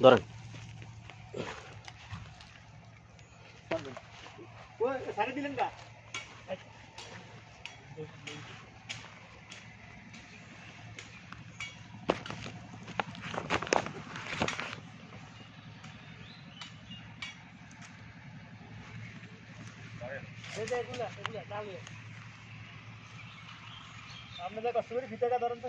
ধরেন। আপনাদের কষ্ট করে ভিতরটা ধরেন তো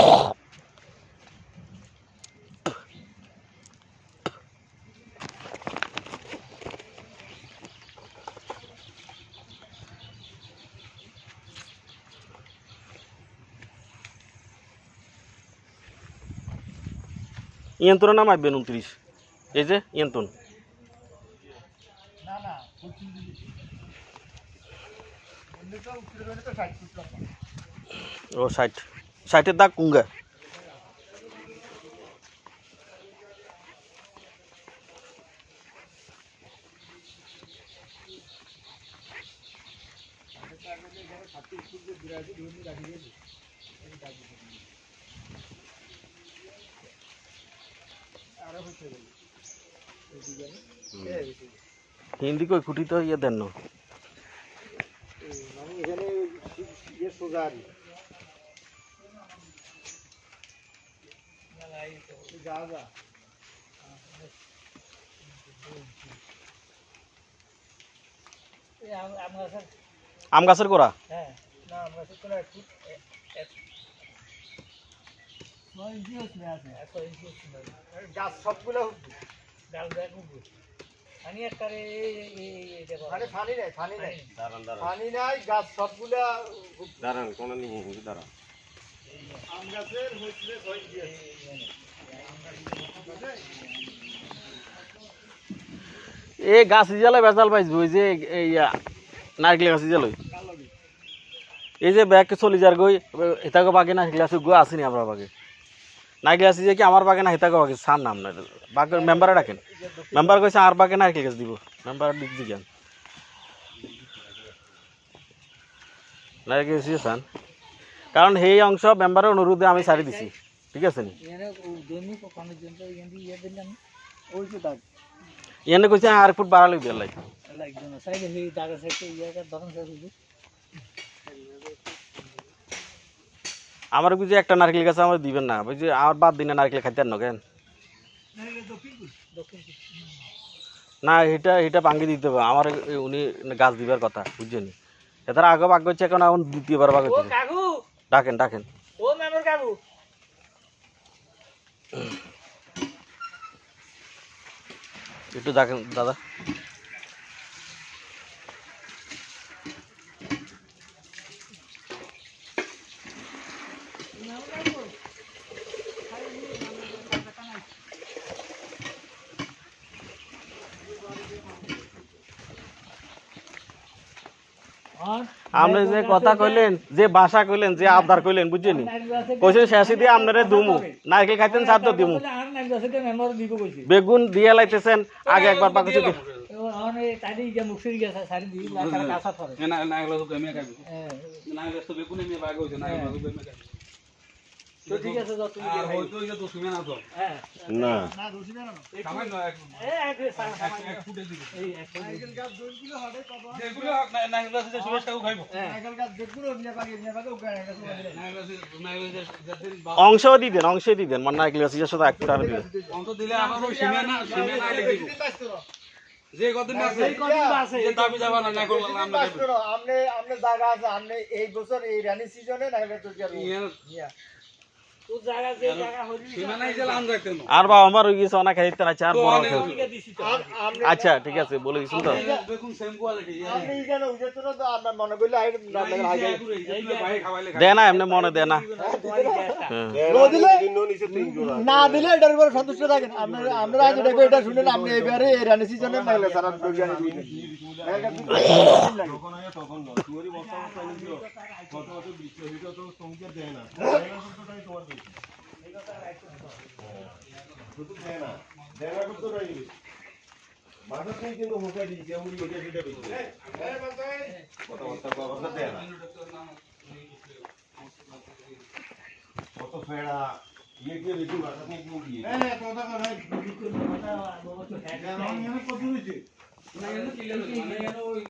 ইয়ন্তনের নাম আসবেন উনত্রিশ। এই যে ইয়ন্তন। ও ষাট। ষাটের দাগ কুঙ্গা। আরও হচ্ছে হিন্দি কই খুঁটি তো ইয়ে দেন এখানে সোজা যা আম গাছের গোড়া? হ্যাঁ না আমরা তো কোনো একটু নয় ইঞ্চি হচ্ছে আছে একশো ইঞ্চি হচ্ছে গাছ সবগুলো ডাল দেখ পানি একবারে আরে পানি নাই পানি নাই। দাঁড়ান পানি নাই গাছ সবগুলা দাঁড়ান কোনো নিয়ে দাঁড়ান। আম গাছের হচ্ছে ছয় এ গাছ ইজালে বেজাল পাইছি ওই যে এই নারকেল গাছ ইজালই এই যে ব্যাগ চলি যার গই এটাকে বাগে না গ্লাস গো আসেনি আমরা বাগে। নারকেল গাছ যে কি আমার বাগে না বাগে সার নাম না বাগে মেম্বারে ডাকেন। মেম্বার কইছে, আর বাগে নারকেল গাছ দিব। মেম্বার দিক দিকেন নারকেল গাছ সান কারণ সেই অংশ মেম্বারের অনুরোধে আমি সারি দিছি। ঠিক আছে নি? এনে কইছে, আর ফুট বাড়ালে দিয়ে লাই একজন সাইডে সেই দাগের সাইডে ইয়ে ধরন শেষ হয়েছে আমার বুঝি একটা নারকেল গাছ আমার দিবেন না বুঝি আমার বাদ দিনে নারকেল খাইতেন না কেন? না এটা এটা ভাঙ্গি দিতে হবে আমার উনি গাছ দিবার কথা বুঝছেন? এটার আগে ভাগ হচ্ছে এখন এখন দ্বিতীয়বার ভাগ হচ্ছে ডাকেন ডাকেন। ও মেমর কাকু! একটু ডাকেন দাদা। আপনি যে কথা কইলেন, যে ভাষা কইলেন, যে আবদার কইলেন বুঝছেন কইছেন শেষে দিয়ে আপনারে দুমু। নারকেল খাইতেন তো দিমু। বেগুন দিয়ে লাইতেছেন, আগে একবার পাকছে ও তো ঠিক আছে তুমি আর হয়তো এটা না তো হ্যাঁ। না। না না। না এক এক এক ফুটে দিবি এই এক নারকেল গাছ হবে কত যেগুলো সুরেশ কাকু খাইবো। নারকেল গাছ দেখগুলো উগায় যে অংশ দিয়ে দেন অংশ দিয়ে দেন মানে নারকেল গাছ শুধু একটা দিবেন। অন্ত দিলে আবার ওই সীমা না সীমা না আইলে যে কদিন আছে এই কদিন আছে যে দাবি যাবা না না করলাম আমরা আমনে আমনে জায়গা আছে আমনে এই বছর এই রানি সিজনে না এটা তো যাব ইয়ার আর বাবা আমার ওই কিছু অনেক খাইতে না চার বড় দিছি আচ্ছা ঠিক আছে বলে দিছিল তো দেখুন সেম কোয়ালিটি আপনি কেন উঠে তো না আমরা মনে করলে আইড ভাই খাওয়াইলে দে না এমনি মনে দে না। হ্যাঁ। দিলে না দিলে এটার উপরে সন্তুষ্ট থাকেন। আমরা আজ এটা এটা শুনেন আপনি এবারে এই রানি সিজনে মাইলে সারা তখন শুধু দেয় না দেয় না করতে পারি মাথা তুমি কিন্তু হোকা দিয়েছে আমি ওইটা সেটা বেশি কথাবার্তা কথা দেয় না কত ফেড়া ইয়ে কে বেশি মাথা নিয়ে কিনে দিয়ে হ্যাঁ কথা কথা কত হয়েছে না এনে কিলে মানে এনে ওই